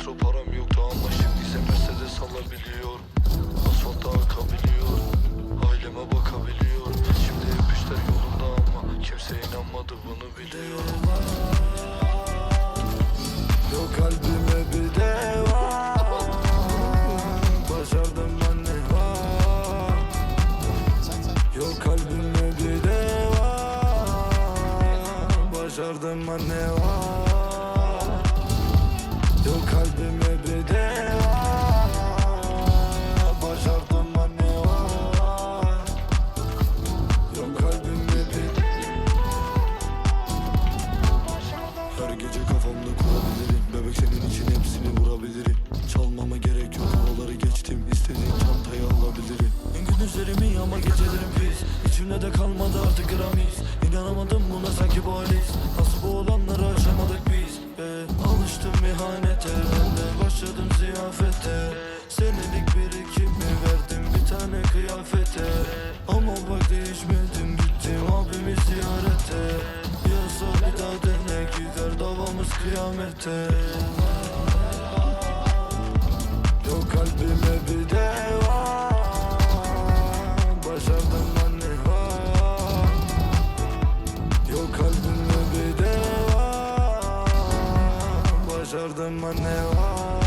metro param yoktu ama şimdi ise Mercedes alabiliyor. Asfalta akabiliyor. Aileme bakabiliyor. Şimdi hep işler yolunda ama Kimse inanmadı bunu biliyor. Yok kalbime bir deva. Başardım ben ne var Yok kalbime bir deva. Başardım ben ne var Yok kalbime bir Başardım ne var? Yok kalbime bir Her gece kafamda kurabilirim. Bebek senin için hepsini vurabilirim. Çalmama gerek yok oraları geçtim. İstediğin çantayı alabilirim. Gündüzlerimi ama gecelerim pis. İçimde de kalmadı artık gramis İnanamadım buna sanki bu halis ziyafete Senelik birikimi verdim bir tane kıyafete. Ama bak değişmedim gittim abimi ziyarete. Yasa bir daha dene gider davamız kıyamete. Yok kalbime bir deva. Başardım ben Yok kalbime bir deva. Başardım ben ne var